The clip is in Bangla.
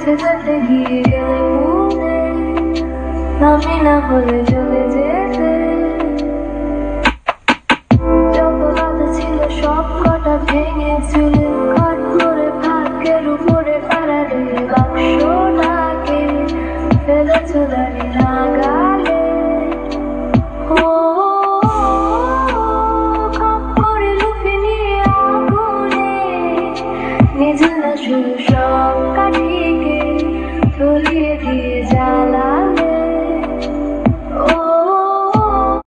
কাছে যেতে গিয়ে গেলে আমি না বলে চলে যেতে। যত রাত ছিল, সব কটা ভেঙে চুলে কাট করে ভাগ্যের উপরে পাড়া দিয়ে বাক্স ডাকে ফেলে চলে না গালে ও নিজের শুরু সব কাটিয়ে Olivia's ally.